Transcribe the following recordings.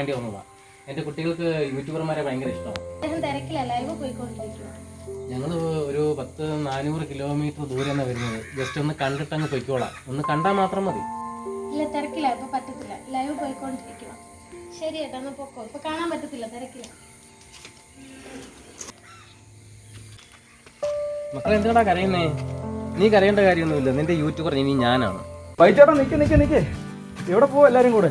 വേണ്ടി വന്നതാണ് എന്റെ കുട്ടികൾക്ക് യൂട്യൂബർമാരെ ഭയങ്കര ഇഷ്ടമാണ്. അദ്ദേഹം തിരക്കില്ല ലൈവ് പോയിക്കൊണ്ടിരിക്കുക ഞങ്ങൾ ഒരു പത്ത് നാനൂറ് കിലോമീറ്റർ ദൂരെ വരുന്നത്. ജസ്റ്റ് ഒന്ന് കണ്ടിട്ട് അങ്ങ് പൊയ്ക്കോളാം. ഒന്ന് കണ്ടാൽ മാത്രം മതി. ഇല്ല തിരക്കില്ല ഇപ്പൊ പറ്റത്തില്ല. ലൈവ് പോയിക്കൊണ്ടിരിക്കണം. ശരി ഏട്ടാ എന്നാ പൊക്കോ. ഇപ്പൊ കാണാൻ പറ്റത്തില്ല തിരക്കില്ല മക്കളെ എന്തിനാ കരയുന്നേ? നീ കരയേണ്ട കാര്യമൊന്നുമില്ല. നിന്റെ യൂട്യൂബർ ഇനി ഞാനാണ്. വൈചേട്ടാ നിക്ക് നിക്ക് നിക്ക്. എവിടെ പോവാ എല്ലാരും കൂടെ?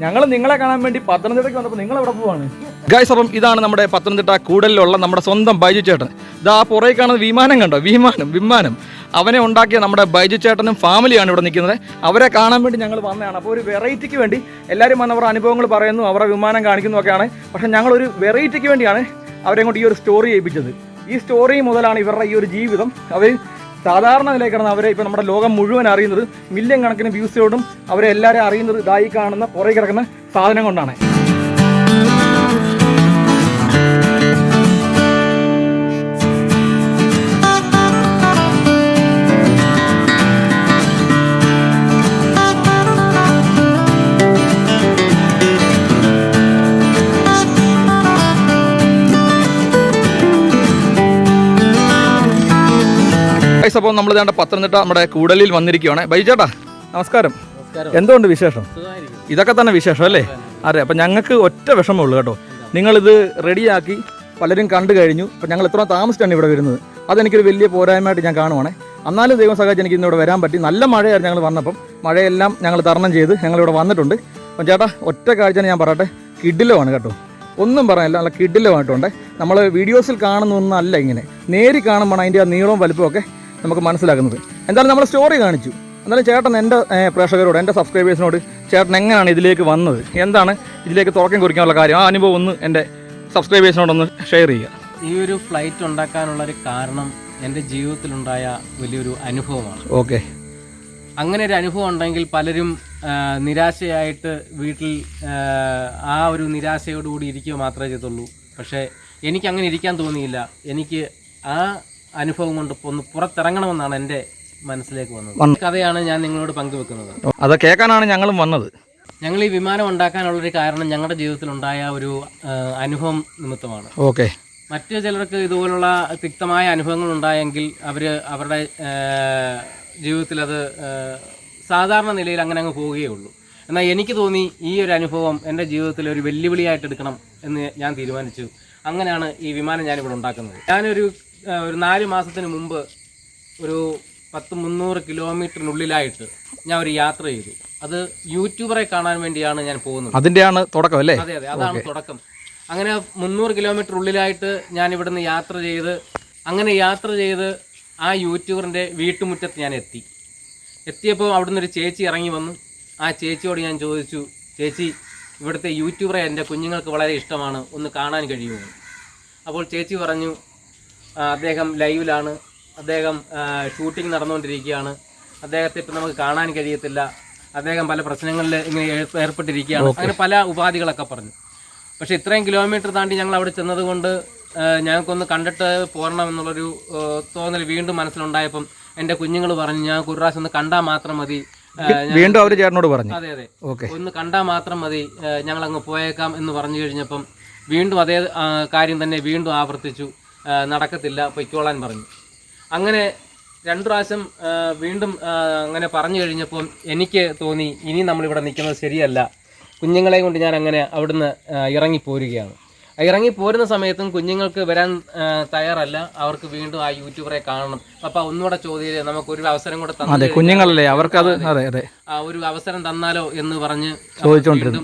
ഞങ്ങൾ നിങ്ങളെ കാണാൻ വേണ്ടി പത്തനംതിട്ടയ്ക്ക് വന്നപ്പോൾ നിങ്ങൾ എവിടെ പോവാണ്? ഗൈസ് അപ്പം ഇതാണ് നമ്മുടെ പത്തനംതിട്ട കൂടലിലുള്ള നമ്മുടെ സ്വന്തം ബൈജു ചേട്ടൻ. ഇതാ പുറകെ കാണുന്ന വിമാനം കണ്ടോ? വിമാനം വിമാനം. അവനെ ഉണ്ടാക്കിയ നമ്മുടെ ബൈജു ചേട്ടനും ഫാമിലിയാണ് ഇവിടെ നിൽക്കുന്നത്. അവരെ കാണാൻ വേണ്ടി ഞങ്ങൾ വന്നതാണ്. അപ്പോൾ ഒരു വെറൈറ്റിക്ക് വേണ്ടി എല്ലാവരും വന്ന് അവരുടെ അനുഭവങ്ങൾ പറയുന്നു അവരുടെ വിമാനം കാണിക്കുന്നു ഒക്കെയാണ് പക്ഷേ ഞങ്ങളൊരു വെറൈറ്റിക്ക് വേണ്ടിയാണ് അവരെ കൊണ്ട് ഈ ഒരു സ്റ്റോറി ചെയ്യിപ്പിച്ചത് ഈ സ്റ്റോറി മുതലാണ് ഇവരുടെ ഈ ഒരു ജീവിതം. അവർ സാധാരണ നിലയിൽ അവരെ ഇപ്പം നമ്മുടെ ലോകം മുഴുവൻ അറിയുന്നത് മില്യൺ കണക്കിന് വ്യൂസിലോടും അവരെ എല്ലാവരും അറിയുന്നത് ഇതായി കാണുന്ന പുറകെ കിടക്കുന്ന സാധനം കൊണ്ടാണ്. ഗൈസ് അപ്പോൾ നമ്മൾ ഇതാണ്ട് പത്തനംതിട്ട നമ്മുടെ കൂടലിൽ വന്നിരിക്കുകയാണ് ബൈജേട്ടാ നമസ്കാരം. നമസ്കാരം. എന്തുകൊണ്ട് വിശേഷം? ഇതൊക്കെ തന്നെ വിശേഷം അല്ലേ? അതെ അപ്പം ഞങ്ങൾക്ക് ഒറ്റ വിഷമേ ഉള്ളൂ കേട്ടോ. നിങ്ങളിത് റെഡിയാക്കി പലരും കണ്ടു കഴിഞ്ഞു. അപ്പം ഞങ്ങൾ എത്ര താമസിച്ചാണ് ഇവിടെ വരുന്നത്? അതെനിക്കൊരു വലിയ പോരായ്മയായിട്ട് ഞാൻ കാണുവാണ്. എന്നാലും ദൈവം സഹായിച്ച് എനിക്ക് ഇന്നിവിടെ വരാൻ പറ്റി. നല്ല മഴയായിരുന്നു ഞങ്ങൾ വന്നപ്പം. മഴയെല്ലാം ഞങ്ങൾ തരണം ചെയ്ത് ഞങ്ങളിവിടെ വന്നിട്ടുണ്ട്. അപ്പം ചേട്ടാ ഒറ്റ കാഴ്ച ഞാൻ പറയട്ടെ. കിഡിലമാണ് കേട്ടോ. ഒന്നും പറയാനില്ല. നല്ല കിഡിലമായിട്ടുണ്ട് നമ്മൾ വീഡിയോസിൽ കാണുന്നൊന്നല്ല ഇങ്ങനെ. നേരി കാണുമ്പോൾ അതിന്റെ ആ നീളവും വലുപ്പമൊക്കെ നമുക്ക് മനസ്സിലാക്കുന്നത്. എന്തായാലും നമ്മൾ സ്റ്റോറി കാണിച്ചു. എന്നാലും ചേട്ടൻ എന്റെ പ്രേക്ഷകരോട് എന്റെ സബ്സ്ക്രൈബേഴ്സിനോട് ചേട്ടൻ എങ്ങനെയാണ് ഇതിലേക്ക് വന്നത്? എന്താണ് ഇതിലേക്ക് തുറക്കം കുറിക്കാനുള്ള കാര്യം? ആ അനുഭവം ഒന്ന് എന്റെ സബ്സ്ക്രൈബേഴ്സിനോടൊന്ന് ഷെയർ ചെയ്യുക. ഈ ഒരു ഫ്ലൈറ്റ് ഉണ്ടാക്കാനുള്ള ഒരു കാരണം എന്റെ ജീവിതത്തിലുണ്ടായ വലിയൊരു അനുഭവമാണ്. ഓക്കെ അങ്ങനെ ഒരു അനുഭവം ഉണ്ടെങ്കിൽ പലരും നിരാശയായിട്ട് വീട്ടിൽ ആ, ആ ഒരു നിരാശയോടുകൂടി ഇരിക്കുക മാത്രമേ ചെയ്തുള്ളൂ. പക്ഷേ എനിക്ക് അങ്ങനെ ഇരിക്കാൻ തോന്നിയില്ല. എനിക്ക് ആ അനുഭവം കൊണ്ട് ഒന്ന് പുറത്തിറങ്ങണമെന്നാണ് എന്റെ മനസ്സിലേക്ക് വന്നത്. കഥയാണ് ഞാൻ നിങ്ങളോട് പങ്കുവെക്കുന്നത്. അത് കേൾക്കാനാണ് ഞങ്ങളും വന്നത്. ഞങ്ങൾ ഈ വിമാനം ഉണ്ടാക്കാനുള്ളൊരു കാരണം ഞങ്ങളുടെ ജീവിതത്തിൽ ഉണ്ടായ ഒരു അനുഭവം നിമിത്തമാണ്. ഓക്കെ. മറ്റു ചിലർക്ക് ഇതുപോലുള്ള തിക്തമായ അനുഭവങ്ങൾ ഉണ്ടായെങ്കിൽ അവർ അവരുടെ ജീവിതത്തിൽ അത് സാധാരണ നിലയിൽ അങ്ങനെ അങ്ങ് പോവുകയേ ഉള്ളൂ. എന്നാൽ എനിക്ക് തോന്നി ഈ ഒരു അനുഭവം എന്റെ ജീവിതത്തിൽ ഒരു വെല്ലുവിളിയായിട്ട് എടുക്കണം എന്ന് ഞാൻ തീരുമാനിച്ചു. അങ്ങനെയാണ് ഈ വിമാനം ഞാനിവിടെ ഉണ്ടാക്കുന്നത്. ഞാനൊരു ഒരു നാല് മാസത്തിന് മുമ്പ് ഒരു പത്ത് മുന്നൂറ് കിലോമീറ്ററിനുള്ളിലായിട്ട് ഞാൻ ഒരു യാത്ര ചെയ്തു. അത് യൂട്യൂബറെ കാണാൻ വേണ്ടിയാണ് ഞാൻ പോകുന്നത്. അതിന്റെയാണ് തുടക്കം അല്ലേ? അതെ അതെ. അതാണ് തുടക്കം. അങ്ങനെ മുന്നൂറ് കിലോമീറ്റർ ഉള്ളിലായിട്ട് ഞാൻ ഇവിടുന്ന് യാത്ര ചെയ്ത് അങ്ങനെ യാത്ര ചെയ്ത് ആ യൂട്യൂബറിന്റെ വീട്ടുമുറ്റത്ത് ഞാൻ എത്തി. എത്തിയപ്പോൾ അവിടുന്ന് ഒരു ചേച്ചി ഇറങ്ങി വന്നു. ആ ചേച്ചിയോട് ഞാൻ ചോദിച്ചു ചേച്ചി ഇവിടുത്തെ യൂട്യൂബറെ എന്റെ കുഞ്ഞുങ്ങൾക്ക് വളരെ ഇഷ്ടമാണ്. ഒന്ന് കാണാൻ കഴിയുമോ? അപ്പോൾ ചേച്ചി പറഞ്ഞു "ആ, അദ്ദേഹം ലൈവിലാണ്. അദ്ദേഹം ഷൂട്ടിംഗ് നടന്നുകൊണ്ടിരിക്കുകയാണ്. അദ്ദേഹത്തെ ഇപ്പം നമുക്ക് കാണാൻ കഴിയത്തില്ല. അദ്ദേഹം പല പ്രശ്നങ്ങളിൽ ഇങ്ങനെ ഏർ- ഏർപ്പെട്ടിരിക്കുകയാണ്. അങ്ങനെ പല ഉപാധികളൊക്കെ പറഞ്ഞു. പക്ഷേ ഇത്രയും കിലോമീറ്റർ താണ്ടി ഞങ്ങൾ അവിടെ ചെന്നത് കൊണ്ട് ഞങ്ങൾക്കൊന്ന് കണ്ടിട്ട് പോരണം എന്നുള്ളൊരു തോന്നൽ വീണ്ടും മനസ്സിലുണ്ടായപ്പം എന്റെ കുഞ്ഞുങ്ങൾ പറഞ്ഞു ഞാൻ ഒരു പ്രാവശ്യം ഒന്ന് കണ്ടാൽ മാത്രം മതി. വീണ്ടും അവർ ചേട്ടനോട് പറഞ്ഞു. അതെ അതെ. ഓക്കെ. ഒന്ന് കണ്ടാൽ മാത്രം മതി ഞങ്ങൾ അങ്ങ് പോയേക്കാം എന്ന് പറഞ്ഞു കഴിഞ്ഞപ്പം വീണ്ടും അതേ കാര്യം തന്നെ വീണ്ടും ആവർത്തിച്ചു. നടക്കത്തില്ല പൊയ്ക്കോളാൻ പറഞ്ഞു. അങ്ങനെ രണ്ടു പ്രാവശ്യം വീണ്ടും അങ്ങനെ പറഞ്ഞു കഴിഞ്ഞപ്പം എനിക്ക് തോന്നി ഇനി നമ്മളിവിടെ നിൽക്കുന്നത് ശരിയല്ല. കുഞ്ഞുങ്ങളെ കൊണ്ട് ഞാൻ അങ്ങനെ അവിടുന്ന് ആ, ഇറങ്ങി പോരുന്ന സമയത്തും കുഞ്ഞുങ്ങൾക്ക് വരാൻ തയ്യാറല്ല. അവർക്ക് വീണ്ടും ആ യൂട്യൂബറെ കാണണം. അപ്പൊ ഒന്നുകൂടെ ചോദ്യം നമുക്ക് ഒരു അവസരം കൂടെ തന്നു അതെ കുഞ്ഞുങ്ങളല്ലേ? അവർക്ക് അത് അതെ. അതെ ആ ഒരു അവസരം തന്നാലോ എന്ന് പറഞ്ഞ് ചോദിച്ചുകൊണ്ടിരുന്നു.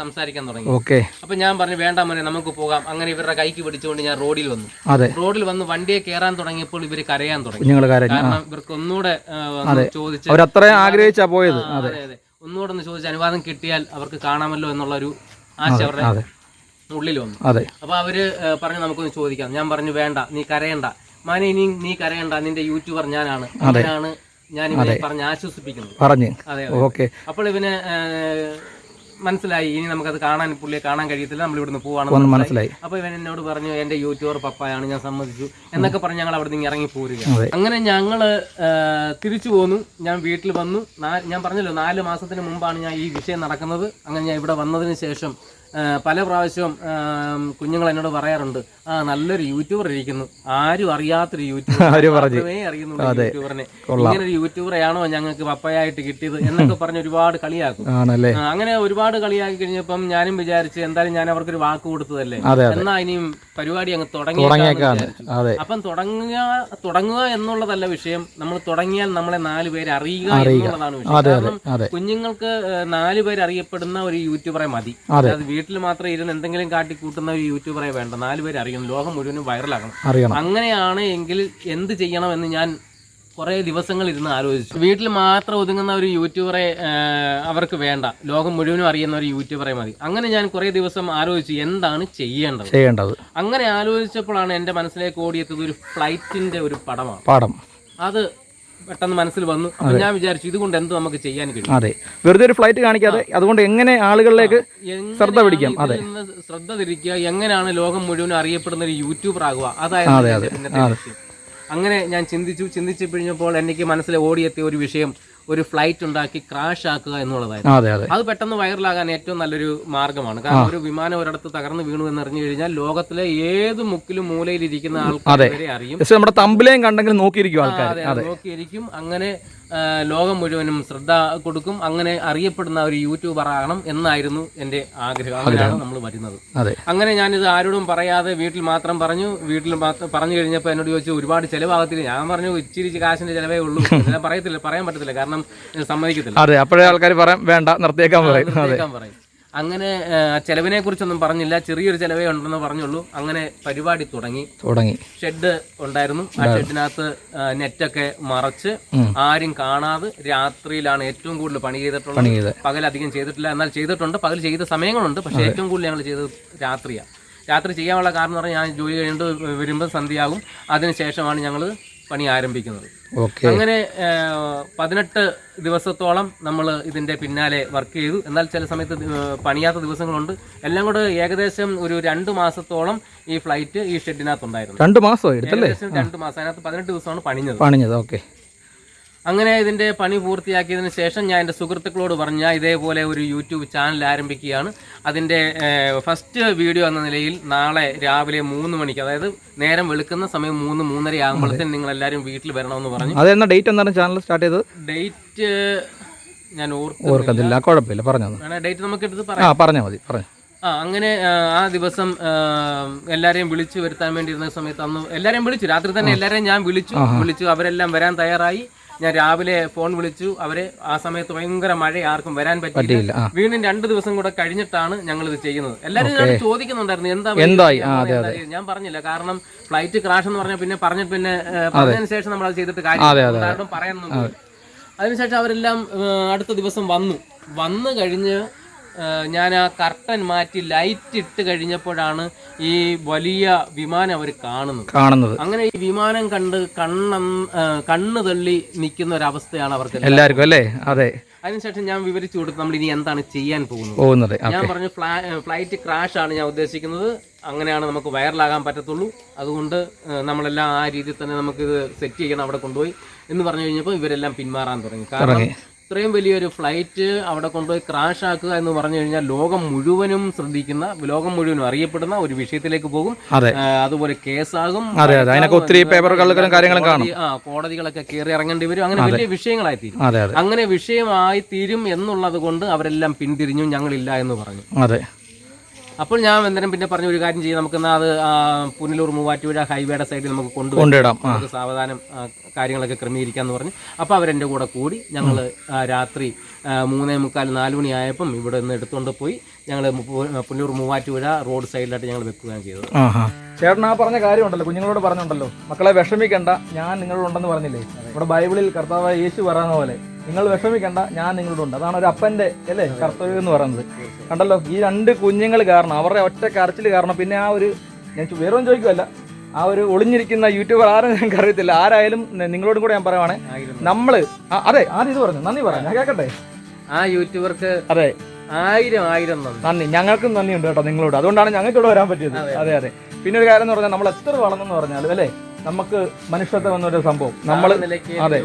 സംസാരിക്കാൻ തുടങ്ങി. ഓക്കെ. അപ്പൊ ഞാൻ പറഞ്ഞു വേണ്ട മോനെ നമുക്ക് പോകാം. അങ്ങനെ ഇവരുടെ കൈക്ക് പിടിച്ചുകൊണ്ട് ഞാൻ റോഡിൽ വന്നു. അതെ. റോഡിൽ വന്ന് വണ്ടിയെ കയറാൻ തുടങ്ങിയപ്പോൾ ഇവർ കരയാൻ തുടങ്ങി. കുഞ്ഞുങ്ങൾ കാരണം ഇവർക്ക് ഒന്നുകൂടെ ചോദിച്ചു ആഗ്രഹിച്ചാ പോയത്. അതെ. അതെ ഒന്നുകൂടെ ഒന്ന് ചോദിച്ച അനുവാദം കിട്ടിയാൽ അവർക്ക് കാണാമല്ലോ എന്നുള്ള ഒരു ആശ അവരുടെ ഉള്ളിൽ വന്നു അതെ. അപ്പൊ അവർ പറഞ്ഞു നമുക്കൊന്ന് ചോദിക്കാം. ഞാൻ പറഞ്ഞു വേണ്ട നീ കരയണ്ട. മാനെ ഇനി നീ കരയണ്ട. നിന്റെ യൂട്യൂബർ ഞാനാണ്. അതാണ് ഞാൻ ഇവരെ പറഞ്ഞ് ആശ്വസിപ്പിക്കുന്നത്. പറഞ്ഞു. അതെ ഓക്കെ. അപ്പോൾ ഇവന് മനസ്സിലായി. ഇനി നമുക്കത് കാണാൻ പുള്ളിയെ കാണാൻ കഴിയത്തില്ല. നമ്മൾ ഇവിടുന്ന് പോവാണ് മനസ്സിലായി. അപ്പൊ ഇവൻ എന്നോട് പറഞ്ഞു എന്റെ യൂട്യൂബർ പപ്പായാണ്. ഞാൻ സമ്മതിച്ചു. എന്നൊക്കെ പറഞ്ഞ് ഞങ്ങൾ അവിടെ നിന്ന് ഇറങ്ങി പോരുക അങ്ങനെ ഞങ്ങൾ തിരിച്ചു പോന്നു. ഞാൻ വീട്ടിൽ വന്നു. ഞാൻ പറഞ്ഞല്ലോ നാല് മാസത്തിന് മുമ്പാണ് ഞാൻ ഈ വിഷയം നടക്കുന്നത്. അങ്ങനെ ഞാൻ ഇവിടെ വന്നതിന് ശേഷം പല പ്രാവശ്യവും കുഞ്ഞുങ്ങൾ എന്നോട് പറയാറുണ്ട്. ആ നല്ലൊരു യൂട്യൂബർ ഇരിക്കുന്നു. ആരും അറിയാത്തൊരു യൂട്യൂബർ അറിയുന്നുള്ളൂ യൂട്യൂബറിനെ ഇങ്ങനെ ഒരു യൂട്യൂബറെയാണോ ഞങ്ങൾക്ക് പപ്പയായിട്ട് കിട്ടിയത് എന്നൊക്കെ പറഞ്ഞ് ഒരുപാട് കളിയാക്കും. അങ്ങനെ ഒരുപാട് കളിയാക്കി കഴിഞ്ഞപ്പം ഞാനും വിചാരിച്ച് എന്തായാലും ഞാൻ അവർക്കൊരു വാക്ക് കൊടുത്തതല്ലേ? എന്നാ ഇനിയും പരിപാടി അങ്ങ് തുടങ്ങി അപ്പം തുടങ്ങുക തുടങ്ങുക എന്നുള്ളതല്ല വിഷയം. നമ്മൾ തുടങ്ങിയാൽ നമ്മളെ നാല് പേര് അറിയുക എന്നുള്ളതാണ് വിഷയം. കാരണം കുഞ്ഞുങ്ങൾക്ക് നാല് പേര് അറിയപ്പെടുന്ന ഒരു യൂട്യൂബറെ മതി. അതായത് അത് വീട്ടിൽ മാത്രം ഇരുന്ന് എന്തെങ്കിലും കാട്ടി കൂട്ടുന്ന ഒരു യൂട്യൂബറെ വേണ്ട. നാല് പേര് അറിയണം ലോകം മുഴുവനും വൈറലാക്കണം അറിയണം. അങ്ങനെയാണ് എങ്കിൽ എന്ത് ചെയ്യണമെന്ന് ഞാൻ കുറേ ദിവസങ്ങൾ ഇരുന്ന് ആലോചിച്ചു. വീട്ടിൽ മാത്രം ഒതുങ്ങുന്ന ഒരു യൂട്യൂബറെ അവർക്ക് വേണ്ട. ലോകം മുഴുവനും അറിയുന്ന ഒരു യൂട്യൂബറെ മതി. അങ്ങനെ ഞാൻ കുറേ ദിവസം ആലോചിച്ചു എന്താണ് ചെയ്യേണ്ടത്. ചെയ്യേണ്ടത്. അങ്ങനെ ആലോചിച്ചപ്പോഴാണ് എന്റെ മനസ്സിലേക്ക് ഓടിയെത്തിയത് ഒരു ഫ്ലൈറ്റിന്റെ ഒരു പടമാണ്. പടം. അത് പെട്ടെന്ന് മനസ്സിൽ വന്നു. അപ്പൊ ഞാൻ വിചാരിച്ചു ഇതുകൊണ്ട് എന്ത് നമുക്ക് ചെയ്യാൻ കഴിയും? അതെ. വെറുതെ ഒരു ഫ്ലൈറ്റ് കാണിക്കാതെ അതുകൊണ്ട് എങ്ങനെ ആളുകളിലേക്ക് ശ്രദ്ധ പിടിക്കാം, അതെ. ശ്രദ്ധ തിരിക്കുക? എങ്ങനെയാണ് ലോകം മുഴുവൻ അറിയപ്പെടുന്ന ഒരു യൂട്യൂബർ ആകുക? അതായത് അങ്ങനെ ഞാൻ ചിന്തിച്ചു. ചിന്തിച്ചു പിഴിഞ്ഞപ്പോൾ എനിക്ക് മനസ്സിൽ ഓടിയെത്തിയ ഒരു വിഷയം ഒരു ഫ്ലൈറ്റ് ഉണ്ടാക്കി ക്രാഷ് ആക്കുക എന്നുള്ളതായിരുന്നു. അതെ പെട്ടെന്ന് വൈറലാകാൻ ഏറ്റവും നല്ലൊരു മാർഗമാണ്. കാരണം ഒരു വിമാനം ഒരിടത്ത് തകർന്നു വീണു എന്ന് അറിഞ്ഞു കഴിഞ്ഞാൽ ലോകത്തിലെ ഏത് മുക്കിലും മൂലയിൽ ഇരിക്കുന്ന ആൾക്കാർ അറിയും. നമ്മുടെ തമ്പിലേയും കണ്ടെങ്കിൽ നോക്കിയിരിക്കും നോക്കിയിരിക്കും. അങ്ങനെ ലോകം മുഴുവനും ശ്രദ്ധ കൊടുക്കും. അങ്ങനെ അറിയപ്പെടുന്ന ഒരു യൂട്യൂബർ ആകണം എന്നായിരുന്നു എന്റെ ആഗ്രഹം. അങ്ങനെയാണ് നമ്മൾ വരുന്നത്. അങ്ങനെ ഞാനിത് ആരോടും പറയാതെ വീട്ടിൽ മാത്രം പറഞ്ഞു. വീട്ടിൽ മാത്രം പറഞ്ഞു കഴിഞ്ഞപ്പോൾ എന്നോട് ചോദിച്ചു ഒരുപാട് ചിലവാകത്തില്ല? ഞാൻ പറഞ്ഞു ഇച്ചിരി കാശിന്റെ ചിലവേ ഉള്ളൂ. പറയത്തില്ല പറയാൻ പറ്റത്തില്ല കാരണം സമ്മതിക്കത്തില്ല. അതെ അപ്പോഴേ ആൾക്കാർ പറയാം വേണ്ട നിർത്തിയേക്കാൻ പറയും. അങ്ങനെ ചെലവിനെ കുറിച്ചൊന്നും പറഞ്ഞില്ല. ചെറിയൊരു ചെലവേ ഉണ്ടെന്ന് പറഞ്ഞുള്ളൂ. അങ്ങനെ പരിപാടി തുടങ്ങി. തുടങ്ങി. ഷെഡ് ഉണ്ടായിരുന്നു. ആ ഷെഡിനകത്ത് നെറ്റൊക്കെ മറച്ച് ആരും കാണാതെ രാത്രിയിലാണ് ഏറ്റവും കൂടുതൽ പണി ചെയ്തിട്ടുള്ളത്. പകലധികം പകൽ അധികം ചെയ്തിട്ടില്ല. എന്നാൽ ചെയ്തിട്ടുണ്ട്. പകൽ ചെയ്ത സമയങ്ങളുണ്ട്. പക്ഷേ ഏറ്റവും കൂടുതൽ ഞങ്ങൾ ചെയ്തത് രാത്രിയാണ് രാത്രി ചെയ്യാനുള്ള കാരണം എന്ന് പറഞ്ഞാൽ ഞാൻ ജോലി കഴിഞ്ഞിട്ട് വരുമ്പോൾ സന്ധ്യയാകും. അതിനുശേഷമാണ് ഞങ്ങൾ പണി ആരംഭിക്കുന്നത്. അങ്ങനെ പതിനെട്ട് ദിവസത്തോളം നമ്മൾ ഇതിന്റെ പിന്നാലെ വർക്ക് ചെയ്തു. എന്നാൽ ചില സമയത്ത് പണിയാത്ത ദിവസങ്ങളുണ്ട്. എല്ലാം കൂടെ ഏകദേശം ഒരു രണ്ട് മാസത്തോളം ഈ ഫ്ലൈറ്റ് ഈ ഷെഡിനകത്തുണ്ടായിരുന്നു. രണ്ട് മാസം രണ്ട് മാസം. അതിനകത്ത് പതിനെട്ട് ദിവസമാണ് പണിഞ്ഞത്. പണിഞ്ഞത് ഓക്കെ. അങ്ങനെ ഇതിന്റെ പണി പൂർത്തിയാക്കിയതിന് ശേഷം ഞാൻ എന്റെ സുഹൃത്തുക്കളോട് പറഞ്ഞു ഞാൻ ഇതേപോലെ ഒരു യൂട്യൂബ് ചാനൽ ആരംഭിക്കുകയാണ്. അതിന്റെ ഫസ്റ്റ് വീഡിയോ എന്ന നിലയിൽ നാളെ രാവിലെ മൂന്ന് മണിക്ക് അതായത് നേരം വെളുക്കുന്ന സമയം മൂന്ന് മൂന്നര ആകുമ്പോഴത്തേന് നിങ്ങൾ എല്ലാവരും വീട്ടിൽ വരണമെന്ന് പറഞ്ഞു. അതെന്നാ ഡേറ്റ് എന്താണ് ചാനൽ സ്റ്റാർട്ട് ചെയ്തത്? ഡേറ്റ് ഞാൻ ഓർക്കുന്നില്ല. കുഴപ്പമില്ല പറഞ്ഞു. ഡേറ്റ് നമുക്ക് എടുത്ത് ആ പറയാം. പറഞ്ഞാൽ മതി പറഞ്ഞു. ആ അങ്ങനെ ആ, ദിവസം എല്ലാവരെയും എല്ലാരെയും വിളിച്ചു വരുത്താൻ വേണ്ടിയിരുന്ന സമയത്ത് അന്ന് എല്ലാരെയും വിളിച്ചു രാത്രി തന്നെ എല്ലാരെയും ഞാൻ വിളിച്ചു വിളിച്ചു അവരെല്ലാം വരാൻ തയ്യാറായി. ഞാൻ രാവിലെ ഫോൺ വിളിച്ചു. അവരെ ആ സമയത്ത് ഭയങ്കര മഴ ആർക്കും വരാൻ പറ്റിയില്ല. പറ്റിയില്ല വീണ്ടും രണ്ട് ദിവസം കൂടെ കഴിഞ്ഞിട്ടാണ് ഞങ്ങൾ ഇത് ചെയ്യുന്നത് എല്ലാവരും ചോദിക്കുന്നുണ്ടായിരുന്നു എന്താ? എന്തായി? ഞാൻ പറഞ്ഞില്ല. കാരണം ഫ്ലൈറ്റ് ക്രാഷ് എന്ന് പറഞ്ഞാൽ പിന്നെ പറഞ്ഞിട്ട് പിന്നെ പറഞ്ഞതിന് ശേഷം നമ്മൾ അത് ചെയ്തിട്ട് കാര്യം പറയാനൊന്നും. അതിനുശേഷം അവരെല്ലാം അടുത്ത ദിവസം വന്നു. വന്നു കഴിഞ്ഞ് ഞാൻ ആ കർട്ടൻ മാറ്റി ലൈറ്റ് ഇട്ട് കഴിഞ്ഞപ്പോഴാണ് ഈ വലിയ വിമാനം അവർ കാണുന്നത്. കാണുന്നത്. അങ്ങനെ ഈ വിമാനം കണ്ട് കണ്ണ കണ്ണ് തള്ളി നിൽക്കുന്ന ഒരവസ്ഥയാണ് അവർക്ക് എല്ലാവർക്കും. അല്ലേ? അതെ. അതിനുശേഷം ഞാൻ വിവരിച്ചു കൊടുത്തു നമ്മൾ ഇനി എന്താണ് ചെയ്യാൻ പോകുന്നത്? ഞാൻ പറഞ്ഞു ഫ്ലൈറ്റ് ക്രാഷ് ആണ് ഞാൻ ഉദ്ദേശിക്കുന്നത്. അങ്ങനെയാണ് നമുക്ക് വൈറലാകാൻ പറ്റത്തുള്ളൂ. അതുകൊണ്ട് നമ്മളെല്ലാം ആ രീതിയിൽ തന്നെ നമുക്ക് ഇത് സെറ്റ് ചെയ്യണം അവിടെ കൊണ്ടുപോയി. എന്ന് പറഞ്ഞു കഴിഞ്ഞപ്പോൾ ഇവരെല്ലാം പിന്മാറാൻ തുടങ്ങി. കാരണം ഇത്രയും വലിയൊരു ഫ്ലൈറ്റ് അവിടെ കൊണ്ടുപോയി ക്രാഷ് ആക്കുക എന്ന് പറഞ്ഞു കഴിഞ്ഞാൽ ലോകം മുഴുവനും ശ്രദ്ധിക്കുന്ന ലോകം മുഴുവനും അറിയപ്പെടുന്ന ഒരു വിഷയത്തിലേക്ക് പോകും. അതെ. അതുപോലെ കേസാകും അതെ അതെ. അതിനൊക്കെ ഒത്തിരി പേപ്പറുകളും കാര്യങ്ങളും കാണും. ആ കോടതികളൊക്കെ കയറി ഇറങ്ങേണ്ടി വരും. അങ്ങനെ വലിയ വിഷയങ്ങളായി തീരും അങ്ങനെ വിഷയമായി തീരും എന്നുള്ളത് കൊണ്ട് അവരെല്ലാം പിന്തിരിഞ്ഞു ഞങ്ങളില്ല എന്ന് പറഞ്ഞു. അതെ. അപ്പോൾ ഞാൻ അന്നേരം പിന്നെ പറഞ്ഞ ഒരു കാര്യം ചെയ്യും. നമുക്ക് എന്നാൽ അത് പുനലൂർ മൂവാറ്റുപുഴ ഹൈവേയുടെ സൈഡിൽ നമുക്ക് കൊണ്ടുപോയിടാം നമുക്ക് സാവധാനം കാര്യങ്ങളൊക്കെ ക്രമീകരിക്കാന്ന് പറഞ്ഞു. അപ്പോൾ അവരെന്റെ കൂടെ കൂടി ഞങ്ങൾ രാത്രി മൂന്നേ മുക്കാൽ നാല് മണിയായപ്പം ഇവിടെ നിന്ന് എടുത്തുകൊണ്ട് പോയി ഞങ്ങൾ പുനലൂർ മൂവാറ്റുപുഴ റോഡ് സൈഡിലായിട്ട് ഞങ്ങൾ വെക്കുകയാണ് ചെയ്തത്. ചേട്ടൻ ആ പറഞ്ഞ കാര്യമുണ്ടല്ലോ കുഞ്ഞുങ്ങളോട് പറഞ്ഞുണ്ടല്ലോ. മക്കളെ വിഷമിക്കണ്ട ഞാൻ നിങ്ങളോടുണ്ടെന്ന് പറഞ്ഞില്ലേ? ഇവിടെ ബൈബിളിൽ കർത്താവ് യേശു പറയുന്ന പോലെ. നിങ്ങൾ വിഷമിക്കണ്ട ഞാൻ നിങ്ങളുടെ നിങ്ങളോടുണ്ട് അതാണ് ഒരു അപ്പന്റെ അല്ലേ കർത്തവ്യം എന്ന് പറയുന്നത്. കണ്ടല്ലോ ഈ രണ്ട് കുഞ്ഞുങ്ങൾ കാരണം അവരുടെ ഒറ്റ കരച്ചിൽ കാരണം പിന്നെ ആ ഒരു ഞാൻ വേറൊന്നും വേറെ ചോദിക്കുമല്ല ആ ഒരു ഒളിഞ്ഞിരിക്കുന്ന യൂട്യൂബർ ആരും ഞങ്ങൾക്ക് അറിയത്തില്ല ആരായാലും നിങ്ങളോടും കൂടെ ഞാൻ പറയുവാണ്. നമ്മൾ നമ്മൾ അതെ ആദ്യം ഇത് പറഞ്ഞു. നന്ദി പറയാം. ഞാൻ കേൾക്കട്ടെ ആ യൂട്യൂബർക്ക് അതെ. ആയിരം ആയിരം നന്ദി. നന്ദി. ഞങ്ങൾക്കും നന്ദിയുണ്ട് കേട്ടോ നിങ്ങളോട്. അതുകൊണ്ടാണ് ഞങ്ങൾക്ക് ഇവിടെ വരാൻ പറ്റിയത്. അതെ അതെ. പിന്നെ ഒരു കാര്യം എന്ന് പറഞ്ഞാൽ നമ്മൾ എത്ര വളർന്നെന്ന് പറഞ്ഞാലും അല്ലേ നമുക്ക് മനുഷ്യത്വം എന്നൊരു സംഭവം. നമ്മൾ അതെ.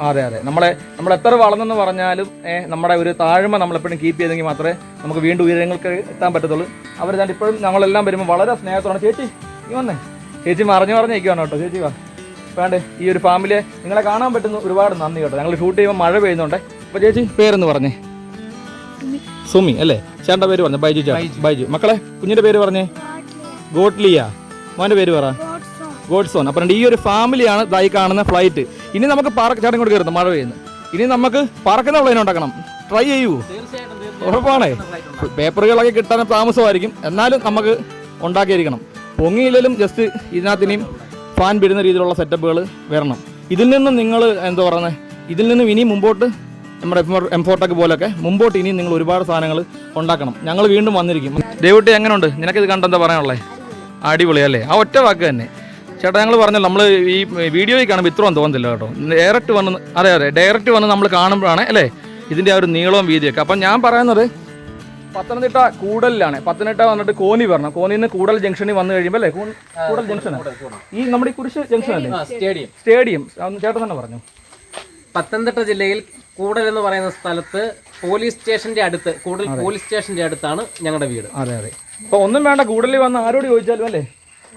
അതെ അതെ. നമ്മളെ നമ്മൾ എത്ര വളർന്നെന്ന് പറഞ്ഞാലും ഏഹ്, നമ്മുടെ ഒരു താഴ്മ നമ്മളെപ്പോഴും കീപ്പ് ചെയ്തെങ്കിൽ മാത്രമേ നമുക്ക് വീണ്ടും ഉയരങ്ങൾക്ക് എത്താൻ പറ്റത്തുള്ളൂ. അവർ ഞാൻ ഇപ്പോഴും ഞങ്ങളെല്ലാം വരുമ്പോൾ വളരെ സ്നേഹത്തോടെ ചേച്ചി നീ വന്നേ. ചേച്ചി മറിഞ്ഞു പറഞ്ഞ് നിൽക്കുകയാണ് കേട്ടോ. ചേച്ചി വാ. വേണ്ടേ ഈ ഒരു ഫാമിലിയെ നിങ്ങളെ കാണാൻ പറ്റുന്ന ഒരുപാട് നന്ദി കേട്ടോ. ഞങ്ങൾ ഷൂട്ട് ചെയ്യുമ്പോൾ മഴ പെയ്യുന്നുണ്ട്. അപ്പോൾ ചേച്ചി പേരെന്ന് പറഞ്ഞേ. സുമി. അല്ലേ? ചേട്ടന്റെ പേര് പറഞ്ഞു ബൈജു ചേട്ടാ ബൈജു. മക്കളെ കുഞ്ഞിന്റെ പേര് പറഞ്ഞേ? ഗോട്ട്ലിയ. മോന്റെ പേര് പറ. ഗോഡ്സോൺ അപ്പം ഈ ഒരു ഫാമിലിയാണ് ഇതായി കാണുന്ന ഫ്ലൈറ്റ് ഇനി നമുക്ക് പറക്ക ചേട്ടൻ കൂടെ കയറുന്നു മഴ പെയ്യുന്നു. ഇനി നമുക്ക് പറക്കുന്ന പ്ലെയിൻ ഉണ്ടാക്കണം. ട്രൈ ചെയ്യൂ. ഉറപ്പാണേ. പേപ്പറുകളൊക്കെ കിട്ടാൻ താമസമായിരിക്കും. എന്നാലും നമുക്ക് ഉണ്ടാക്കിയിരിക്കണം. പൊങ്ങിയില്ലെങ്കിലും ജസ്റ്റ് ഇതിനകത്ത് ഇനിയും ഫാൻ വിടുന്ന രീതിയിലുള്ള സെറ്റപ്പുകൾ വരണം. ഇതിൽ നിന്നും നിങ്ങൾ എന്താ പറയുന്നത് ഇതിൽ നിന്നും ഇനി മുമ്പോട്ട് നമ്മുടെ എംഫോട്ടൊക്കെ പോലൊക്കെ മുമ്പോട്ട് ഇനിയും നിങ്ങൾ ഒരുപാട് സാധനങ്ങൾ ഉണ്ടാക്കണം. ഞങ്ങൾ വീണ്ടും വന്നിരിക്കും. ദേവട്ടി എങ്ങനെയുണ്ട് നിനക്കിത് കണ്ടെന്താ പറയാനുള്ളത് അടിപൊളി അല്ലേ? ആ ഒറ്റ വാക്ക് തന്നെ. ചേട്ടാ ഞങ്ങൾ പറഞ്ഞല്ലോ നമ്മൾ ഈ വീഡിയോയിൽ കാണുമ്പോൾ ഇത്രയും തോന്നുന്നില്ല കേട്ടോ. ഡയറക്റ്റ് വന്ന് അതെ അതെ ഡയറക്റ്റ് വന്ന് നമ്മൾ കാണുമ്പോഴാണ് അല്ലേ? ഇതിന്റെ ആ ഒരു നീളവും വീതിയൊക്കെ. അപ്പം ഞാൻ പറയുന്നത് പത്തനംതിട്ട കൂടലിലാണ്. പത്തനംതിട്ട വന്നിട്ട് കോന്നി വരണം. കോന്നിയിൽ നിന്ന് കൂടൽ ജംഗ്ഷനിൽ വന്നു കഴിയുമ്പോൾ അല്ലേ? കൂടൽ ജംഗ്ഷൻ ഈ നമ്മുടെ ഈ കുരിശ് ജംഗ്ഷൻ അല്ലേ സ്റ്റേഡിയം. സ്റ്റേഡിയം. ചേട്ടൻ തന്നെ പറഞ്ഞു. പത്തനംതിട്ട ജില്ലയിൽ കൂടൽ എന്ന് പറയുന്ന സ്ഥലത്ത് പോലീസ് സ്റ്റേഷന്റെ അടുത്ത് കൂടൽ പോലീസ് സ്റ്റേഷന്റെ അടുത്താണ് ഞങ്ങളുടെ വീട്. അതെ അതെ. അപ്പൊ ഒന്നും വേണ്ട കൂടലിൽ വന്ന് ആരോട് ചോദിച്ചാലും അല്ലേ?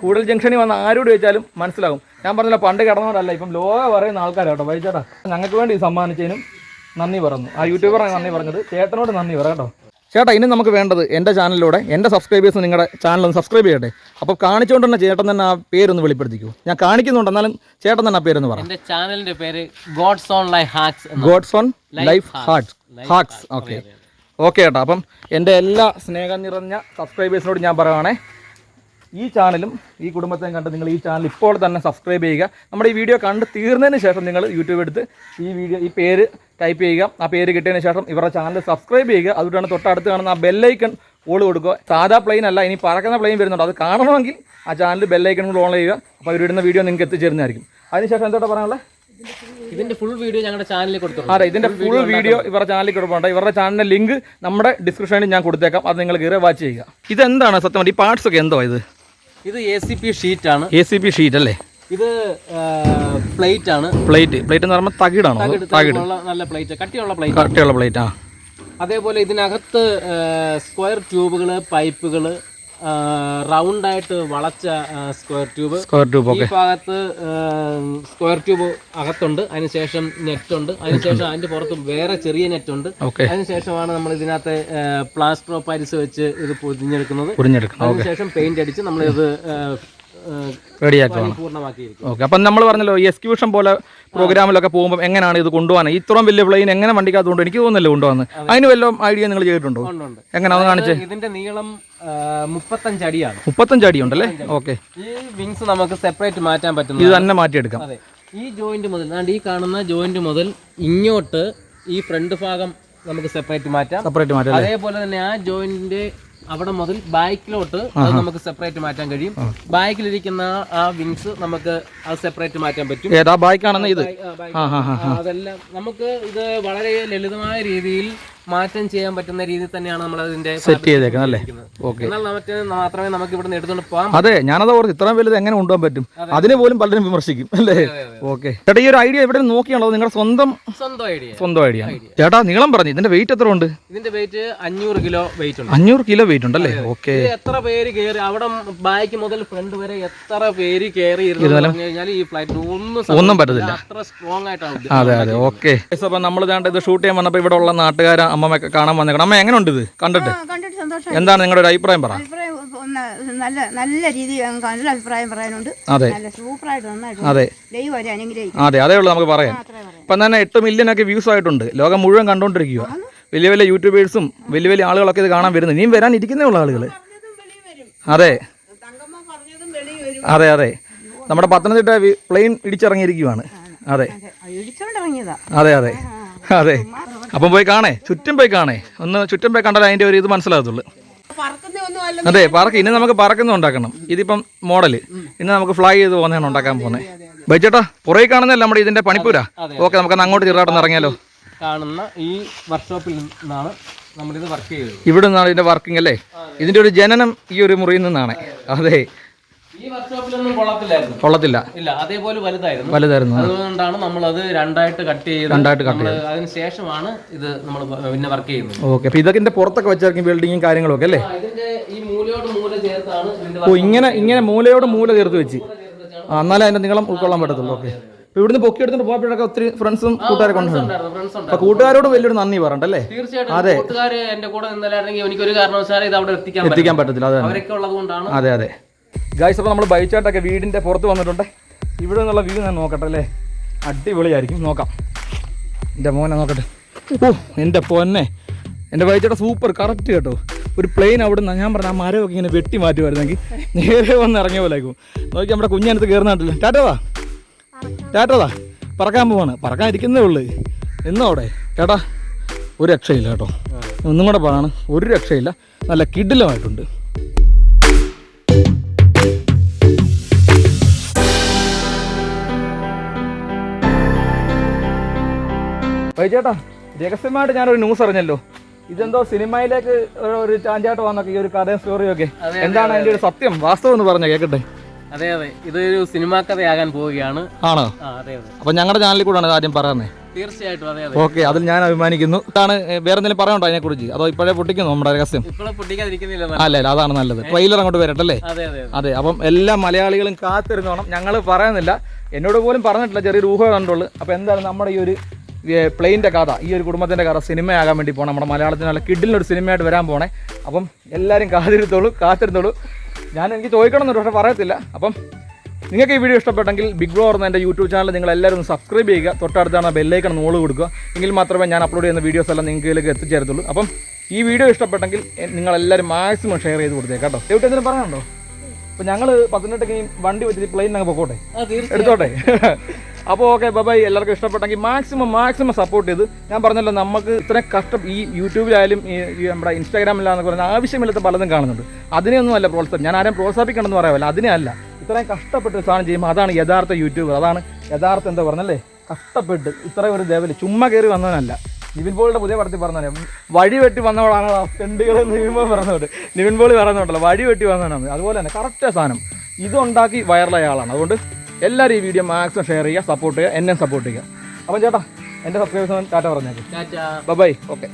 കൂടൽ ജംഗ്ഷനിൽ വന്ന് ആരോട് ചോദിച്ചാലും മനസ്സിലാകും. ഞാൻ പറഞ്ഞില്ല പണ്ട് കിടന്നവരല്ല ഇപ്പം ലോക പറയുന്ന ആൾക്കാരാട്ടോ. വൈചേട്ടാ ഞങ്ങൾക്ക് വേണ്ടി സമ്മാനിച്ചതിനും നന്ദി പറഞ്ഞു ആ യൂട്യൂബറാണ് നന്ദി പറഞ്ഞത്. ചേട്ടനോട് നന്ദി പറയാം കേട്ടോ. ചേട്ടാ ഇനി നമുക്ക് വേണ്ടത് എന്റെ ചാനലിലൂടെ എന്റെ സബ്സ്ക്രൈബേഴ്സ് നിങ്ങളുടെ ചാനൽ ഒന്ന് സബ്സ്ക്രൈബ് ചെയ്യട്ടെ? അപ്പോൾ കാണിച്ചുകൊണ്ട് തന്നെ ചേട്ടൻ തന്നെ ആ പേരൊന്ന് വെളിപ്പെടുത്തിക്കൂ. ഞാൻ കാണിക്കുന്നുണ്ട് എന്നാലും ചേട്ടൻ തന്നെ ആ പേരൊന്ന് പറയാം എന്റെ ചാനലിന്റെ പേര് God's own life hacks God's own life hacks hacks okay okay ചേട്ടാ അപ്പം എന്റെ എല്ലാ സ്നേഹം നിറഞ്ഞ സബ്സ്ക്രൈബേഴ്സിനോട് ഞാൻ പറയുവാണേ. ഈ ചാനലും ഈ കുടുംബത്തെയും കണ്ട് നിങ്ങൾ ഈ ചാനൽ ഇപ്പോൾ തന്നെ സബ്സ്ക്രൈബ് ചെയ്യുക. നമ്മുടെ ഈ വീഡിയോ കണ്ട് തീർന്നതിന് ശേഷം നിങ്ങൾ യൂട്യൂബ് എടുത്ത് ഈ വീഡിയോ ഈ പേര് ടൈപ്പ് ചെയ്യുക. ആ പേര് കിട്ടിയതിന് ശേഷം ഇവരുടെ ചാനൽ സബ്സ്ക്രൈബ് ചെയ്യുക. അതുകൊണ്ടാണ് തൊട്ടടുത്ത് കാണുന്ന ആ ബെല്ലൈക്കൺ ഓൾ കൊടുക്കുക. സാധാ പ്ലെയിൻ അല്ല ഇനി പറക്കുന്ന പ്ലെയിൻ വരുന്നുണ്ട്. അത് കാണണമെങ്കിൽ ആ ചാനൽ ബെല്ലൈക്കൺ കൂടെ ഓൺ ചെയ്യുക. അപ്പോൾ അവരിടുന്ന വീഡിയോ നിങ്ങൾക്ക് എത്തിച്ചേരുന്നതായിരിക്കും. അതിനുശേഷം എന്തോട്ടാ പറയാനുള്ളത് ഇതിന്റെ ഫുൾ വീഡിയോ ഞങ്ങളുടെ ചാനലിൽ കൊടുക്കും അതെ ഇതിന്റെ ഫുൾ വീഡിയോ ഇവരുടെ ചാനലിൽ കൊടുക്കുന്നുണ്ട് ഇവരുടെ ചാനലിന്റെ ലിങ്ക് നമ്മുടെ ഡിസ്ക്രിപ്ഷനിൽ ഞാൻ കൊടുത്തേക്കാം. അത് നിങ്ങൾ കയറി വാച്ച് ചെയ്യുക. ഇതെന്താണ് സത്യം ഈ പാർട്സ് ഒക്കെ എന്തോ ഇത്? ഇത് എ സി പി ഷീറ്റ് ആണ്. എ സി പി ഷീറ്റ് അല്ലേ? ഇത് പ്ലേറ്റ് ആണ്. പ്ലേറ്റ് പ്ലേറ്റ് എന്ന് പറയുമ്പോൾ തകിടാണ്? തകിട് നല്ല പ്ലേറ്റ് കട്ടിയുള്ള പ്ലേറ്റ് കട്ടിയുള്ള പ്ലേറ്റ് ആ. അതേപോലെ ഇതിനകത്ത് സ്ക്വയർ ട്യൂബുകൾ പൈപ്പുകൾ റൗണ്ട് ആയിട്ട് വളച്ച സ്ക്വയർ ട്യൂബ് സ്ക്വയർ ട്യൂബ് ഈ ഭാഗത്ത് സ്ക്വയർ ട്യൂബ് അകത്തുണ്ട് അതിനുശേഷം നെറ്റ് ഉണ്ട്. അതിനുശേഷം അതിന്റെ പുറത്ത് വേറെ ചെറിയ നെറ്റ് ഉണ്ട്. അതിനുശേഷമാണ് നമ്മൾ ഇതിനകത്ത് പ്ലാസ്റ്റർ ഓഫ് പാരിസ് വെച്ച് ഇത് പൊതിഞ്ഞെടുക്കുന്നത്. അതിനുശേഷം പെയിന്റ് അടിച്ച് നമ്മൾ ഇത് പൂർണമാക്കിയിരിക്കും ഓക്കെ അപ്പം നമ്മൾ പറഞ്ഞല്ലോ ഈ എക്സ്ക്യൂഷൻ പോലെ പ്രോഗ്രാമിലൊക്കെ പോകുമ്പോൾ എങ്ങനെയാണ് ഇത് കൊണ്ടുപോകാൻ ഇത്രയും വലിയ പ്ലെയിൻ എങ്ങനെ വണ്ടിക്കകത്തുകൊണ്ട് എനിക്ക് തോന്നുന്നില്ല കൊണ്ടുവന്ന് അതിന് വല്ലതും ഐഡിയ നിങ്ങൾ ചെയ്തിട്ടുണ്ടോ? എങ്ങനെയാണ് കാണിച്ചത് കാണിച്ചേ? ഇതിന്റെ നീളം മുപ്പത്തഞ്ച് അടിയാണ്. മുപ്പത്തഞ്ച് അടി ഉണ്ടല്ലേ? ഓക്കെ. ഈ വിങ്സ് നമുക്ക് സെപ്പറേറ്റ് മാറ്റാൻ പറ്റും ഇത് തന്നെ മാറ്റിയെടുക്കാം. ഈ ജോയിന്റ് മുതൽ ഈ കാണുന്ന ജോയിന്റ് മുതൽ ഇങ്ങോട്ട് ഈ ഫ്രണ്ട് ഭാഗം നമുക്ക് സെപ്പറേറ്റ് മാറ്റാം. സെപ്പറേറ്റ് മാറ്റാം അതേപോലെ തന്നെ ആ ജോയിന്റിന്റെ അവിടെ മുതൽ ബാക്കിലോട്ട് അത് നമുക്ക് സെപ്പറേറ്റ് മാറ്റാൻ കഴിയും. ബാക്കിലിരിക്കുന്ന ആ വിങ്സ് നമുക്ക് അത് സെപ്പറേറ്റ് മാറ്റാൻ പറ്റും. ഏതാ? ബൈക്കാണെന്ന് ഇത്? അതെല്ലാം നമുക്ക് ഇത് വളരെ ലളിതമായ രീതിയിൽ മാറ്റം ചെയ്യാൻ പറ്റുന്ന രീതിയിൽ തന്നെയാണ് നമ്മൾ അതിന്റെ സെറ്റ് ചെയ്തേക്കുന്നത് അല്ലേ? ഓക്കെ എന്നാൽ നമുക്ക് മാത്രമേ നമുക്ക് ഇവിടെ നിന്ന് എടുത്തുകൊണ്ട് പോകാം അതെ ഞാനത് ഓർത്ത് ഇത്രയും വലുത് എങ്ങനെ കൊണ്ടുപോകാൻ പറ്റും? അതിനെ പോലും പലരും വിമർശിക്കും അല്ലേ? ഓക്കെ ചേട്ടാ ഈ ഒരു ഐഡിയ എവിടെ നോക്കിയാണോ? നിങ്ങളുടെ സ്വന്തം സ്വന്തം ഐഡിയ സ്വന്തം ഐഡിയ ചേട്ടാ നീളം പറഞ്ഞു. ഇതിന്റെ വെയിറ്റ് എത്ര ഉണ്ട്? ഇതിന്റെ വെയിറ്റ് അഞ്ഞൂറ് കിലോ വെയിറ്റ് ഉണ്ട്. അഞ്ഞൂറ് കിലോ വെയിറ്റ് ഉണ്ടല്ലേ ഓക്കെ എത്ര പേര് കയറി അവിടെ ബാക്ക് മുതൽ ഫ്രണ്ട് വരെ എത്ര പേര് കയറി കഴിഞ്ഞാൽ ഈ ഫ്ലൈറ്റ് ഒന്നും ഒന്നും പറ്റത്തില്ല. അത്ര സ്ട്രോങ് ആയിട്ടാണ് ഇത്. അതെ അതെ. ഓക്കെ അപ്പൊ നമ്മൾ ഇത് ഷൂട്ട് ചെയ്യാൻ വന്നപ്പോൾ ഇവിടെ ഉള്ള നാട്ടുകാർ അമ്മമ്മയൊക്കെ കാണാൻ വന്നേക്കണം. അമ്മ എങ്ങനെയുണ്ട് ഇത് കണ്ടിട്ട് കണ്ടിട്ട് സന്തോഷം. എന്താണ് നിങ്ങളുടെ ഒരു അഭിപ്രായം പറ. അഭിപ്രായം ഒന്ന് നല്ല നല്ല രീതിയിൽ ഞങ്ങൾക്ക് നല്ല അഭിപ്രായം പറയാനുണ്ട്. അതെ. നല്ല സൂപ്പറായിട്ട് നന്നായിട്ട് അതെ. ദൈവം അവരെ അനുഗ്രഹിക്കും. അതെ അതേ ഉള്ളൂ നമുക്ക് പറയാം അത്രേ പറയാം. ഇപ്പം തന്നെ എട്ട് മില്യൺ ഒക്കെ വ്യൂസ് ആയിട്ടുണ്ട്. ലോകം മുഴുവൻ കണ്ടുകൊണ്ടിരിക്കുക വലിയ വലിയ യൂട്യൂബേഴ്സും വലിയ വലിയ ആളുകളൊക്കെ ഇത് കാണാൻ വരുന്നു ഇനിയും വരാൻ ഇരിക്കുന്നേ ഉള്ള ആളുകൾ അതെ. അതെ അതെ. നമ്മുടെ പത്തനംതിട്ട പ്ലെയിൻ ഇടിച്ചിറങ്ങിയിരിക്കുവാണ്. അതെ. ഇടിച്ചോണ്ടിറങ്ങിയതാ അതെ അതെ. അതെ. അപ്പം പോയി കാണേ ചുറ്റും പോയി കാണേ. ഒന്ന് ചുറ്റും പോയി കണ്ടാൽ അതിന്റെ ഒരു ഇത് മനസ്സിലാകത്തുള്ളൂ. അതെ പറക്ക് ഇനി നമുക്ക് പറക്കുന്ന ഉണ്ടാക്കണം. ഇതിപ്പം മോഡൽ. ഇന്ന് നമുക്ക് ഫ്ലൈ ചെയ്ത് പോകുന്നതാണ് ഉണ്ടാക്കാൻ പോകുന്നത് ബൈച്ചേട്ടാ പുറകെ കാണുന്നല്ല നമ്മുടെ ഇതിന്റെ പണിപ്പൂരാ? ഓക്കെ നമുക്ക് അങ്ങോട്ട് ചെറുതായിട്ട് ഇറങ്ങിയാലോ? കാണുന്ന ഈ വർക്ക്ഷോപ്പിൽ നിന്നാണ് നമ്മളിത് വർക്ക് ചെയ്തത്. ഇവിടെ നിന്നാണ് ഇതിന്റെ വർക്കിംഗ് അല്ലേ ഇതിന്റെ ഒരു ജനനം ഈ ഒരു മുറിയിൽ നിന്നാണ്. അതെ. ഈ വർക്ക്ഷോപ്പിലൊന്നും കൊള്ളത്തില്ലായിരുന്നു. കൊള്ളത്തില്ല. ഇല്ല അതേപോലെ വലുതായിരുന്നു. വലുതായിരുന്നു അതുകൊണ്ടാണ് നമ്മൾ അത് രണ്ടായിട്ട് കട്ട് ചെയ്ത് രണ്ടായിട്ട് കട്ട് ചെയ്ത്. അതിന് ശേഷമാണ് ഇത് നമ്മൾ പിന്നെ വർക്ക് ചെയ്യുന്നത്. ഓക്കെ അപ്പൊ ഇതൊക്കെ ഇതിന്റെ പുറത്തൊക്കെ വെച്ചായിരിക്കും ബിൽഡിങ്ങും കാര്യങ്ങളൊക്കെ അല്ലേ? ഇതിന്റെ ഈ മൂലയോട് മൂല ചേർത്താണ് ഓ ഇങ്ങനെ ഇങ്ങനെ മൂലയോട് മൂല ചേർത്ത് വെച്ച്. എന്നാലേ അതിന്റെ നീളം ഉൾക്കൊള്ളാൻ പറ്റത്തുള്ളൂ. ഓക്കെ. ഇവിടുന്ന് പൊക്കി എടുത്തിട്ട് പോയപ്പോഴൊക്കെ ഒത്തിരി ഫ്രണ്ട്സും കൂട്ടുകാരെ കൊണ്ടുവന്നു കൂട്ടുകാരോട് വലിയൊരു നന്ദി പറഞ്ഞല്ലേ അതെ. കൂട്ടുകാർ എന്റെ കൂടെ നിന്നല്ലായിരുന്നെങ്കിൽ എനിക്കൊരു കാരണവശാലും ഇത് അവിടെ എത്തിക്കാൻ പറ്റത്തില്ല അതെ അതെ. ഗായ്സ് അപ്പോൾ നമ്മൾ ബൈച്ചായിട്ടൊക്കെ വീടിന്റെ പുറത്ത് വന്നിട്ടുണ്ട്. ഇവിടെ നിന്നുള്ള വ്യൂ ഞാൻ നോക്കട്ടെ അല്ലേ? അടിപൊളിയായിരിക്കും. നോക്കാം. എന്റെ മോനെ നോക്കട്ടെ. ഓ എന്റെ പൊന്നെ. എന്റെ ബൈച്ചേട്ട സൂപ്പർ കറക്റ്റ് കേട്ടോ. ഒരു പ്ലെയിൻ അവിടെ നിന്ന് ഞാൻ പറഞ്ഞ ആ മരമൊക്കെ ഇങ്ങനെ വെട്ടി മാറ്റുമായിരുന്നെങ്കിൽ നേരെ വന്ന് ഇറങ്ങിയ പോലെ ആയിരിക്കും. നോക്കി നമ്മുടെ കുഞ്ഞനത്ത് കയറുന്നില്ല ടാറ്റവാ ടാറ്റതാ പറക്കാൻ പോവാണ്. പറക്കാൻ ഇരിക്കുന്നേ ഉള്ളു എന്നോടെ ചേട്ടാ ഒരു രക്ഷയില്ല കേട്ടോ. ഒന്നും കൂടെ പറയാണ്. ഒരു രക്ഷയില്ല. നല്ല കിഡിലമായിട്ടുണ്ട് ചേട്ടാ രഹസ്യമായിട്ട് ഞാനൊരു ന്യൂസ് അറിഞ്ഞല്ലോ. ഇതെന്തോ സിനിമയിലേക്ക് ഒരു- ചാഞ്ചാട്ട് വന്നൊക്കെ ഈ ഒരു കഥയും സ്റ്റോറിയും ഒക്കെ. എന്താണ് അതിന്റെ ഒരു സത്യം? വാസ്തവം എന്ന് പറഞ്ഞ കേക്കട്ടെ. അതെ അതെ. ഇതൊരു സിനിമാ കഥയാകാൻ പോവുകയാണ്. ആണോ? അപ്പൊ ഞങ്ങളുടെ ചാനലിൽ കൂടെ ആണ് ആദ്യം പറയുന്നത് തീർച്ചയായിട്ടും അതെ അതെ. ഓക്കെ അതിൽ ഞാൻ അഭിമാനിക്കുന്നു. ഇതാണ് വേറെ എന്തെങ്കിലും പറയാനുണ്ടോ അതിനെ കുറിച്ച് അതോ ഇപ്പോഴേ പൊട്ടിക്കുന്നു നമ്മുടെ രഹസ്യം? അല്ല അല്ല അതാണ് നല്ലത്. ട്രെയിലർ അങ്ങോട്ട് വരട്ടെ അല്ലേ? അതെ അപ്പം എല്ലാ മലയാളികളും കാത്തിരുന്നോണം. ഞങ്ങൾ പറയുന്നില്ല. എന്നോട് പോലും പറഞ്ഞിട്ടില്ല ചെറിയൊരു ഊഹ കണ്ടുള്ളൂ അപ്പൊ എന്തായാലും നമ്മുടെ ഈ ഒരു പ്ലെയിന്റെ കഥ ഈ ഒരു കുടുംബത്തിന്റെ കഥ സിനിമയാകാൻ വേണ്ടി പോകണം നമ്മുടെ മലയാളത്തിന് നല്ല കിഡിലൊരു സിനിമയായിട്ട് വരാൻ പോണേ. അപ്പം എല്ലാവരും കാത്തിരുത്തോളൂ കാത്തിരുത്തോളൂ ഞാൻ എനിക്ക് ചോദിക്കണം എന്നൊരു പക്ഷേ പറയത്തില്ല. അപ്പം നിങ്ങൾക്ക് ഈ വീഡിയോ ഇഷ്ടപ്പെട്ടെങ്കിൽ ബിഗ് ബ്രോ എന്ന എന്റെ യൂട്യൂബ് ചാനൽ നിങ്ങൾ എല്ലാവരും സബ്സ്ക്രൈബ് ചെയ്യുക. തൊട്ടടുത്താണ് ബെല്ലൈക്കൺ നോൾ കൊടുക്കുക. എങ്കിൽ മാത്രമേ ഞാൻ അപ്ലോഡ് ചെയ്യുന്ന വീഡിയോസ് എല്ലാം നിങ്ങൾക്ക് എത്തിച്ചേരത്തുള്ളൂ. അപ്പം ഈ വീഡിയോ ഇഷ്ടപ്പെട്ടെങ്കിൽ നിങ്ങളെല്ലാവരും മാക്സിമം ഷെയർ ചെയ്ത് കൊടുത്തേക്കാം കേട്ടോ. എവിടെ എന്തെങ്കിലും പറയാനുണ്ടോ അപ്പോൾ ഞങ്ങൾ പത്തനംതിട്ടയ്ക്ക് വണ്ടി വെച്ചിട്ട് പ്ലെയിൻ അങ്ങ് പൊക്കോട്ടെ. എടുത്തോട്ടെ? അപ്പോൾ ഓക്കെ ബൈ എല്ലാവർക്കും ഇഷ്ടപ്പെട്ടെങ്കിൽ മാക്സിമം മാക്സിമം സപ്പോർട്ട് ചെയ്ത്. ഞാൻ പറഞ്ഞല്ലോ നമുക്ക് ഇത്രയും കഷ്ടം ഈ യൂട്യൂബിലായാലും ഈ നമ്മുടെ ഇൻസ്റ്റാഗ്രാമിലാന്നൊക്കെ പറഞ്ഞാൽ ആവശ്യമില്ലാത്ത പലതും കാണുന്നുണ്ട്. അതിനെയൊന്നും അല്ല പ്രോത്സാഹം ഞാൻ ആരെയും പ്രോത്സാഹിപ്പിക്കണമെന്ന് പറയാമല്ലോ അതിനെ അല്ല. ഇത്രയും കഷ്ടപ്പെട്ട് ഒരു സാധനം ചെയ്യുമ്പോൾ അതാണ് യഥാർത്ഥ യൂട്യൂബർ. അതാണ് യഥാർത്ഥം എന്താ പറഞ്ഞല്ലേ? കഷ്ടപ്പെട്ട് ഇത്ര ഒരു ലെവൽ ചുമ്മാ കയറി വന്നവനല്ല. നിവിൻ പോളിയുടെ പുതിയ പടത്തിൽ പറഞ്ഞു വഴി വെട്ടി വന്നവളാണ് തെണ്ടുകൾ നിവിൻ പോൾ പറഞ്ഞോട്ട് നിവിൻ പോളി പറയുന്നുണ്ടല്ലോ വഴി വെട്ടി വന്നവനാണ് അതുപോലെ തന്നെ കറക്റ്റ് സാധനം. ഇതുണ്ടാക്കി വൈറലായ ആളാണ്. അതുകൊണ്ട് എല്ലാവരും ഈ വീഡിയോ മാക്സിമം ഷെയർ ചെയ്യുക സപ്പോർട്ട് ചെയ്യുക എന്നെ സപ്പോർട്ട് ചെയ്യുക. അപ്പം ചേട്ടാ എന്റെ സബ്സ്ക്രൈബേഴ്സ് ടാറ്റ പറഞ്ഞേക്കും. Bye okay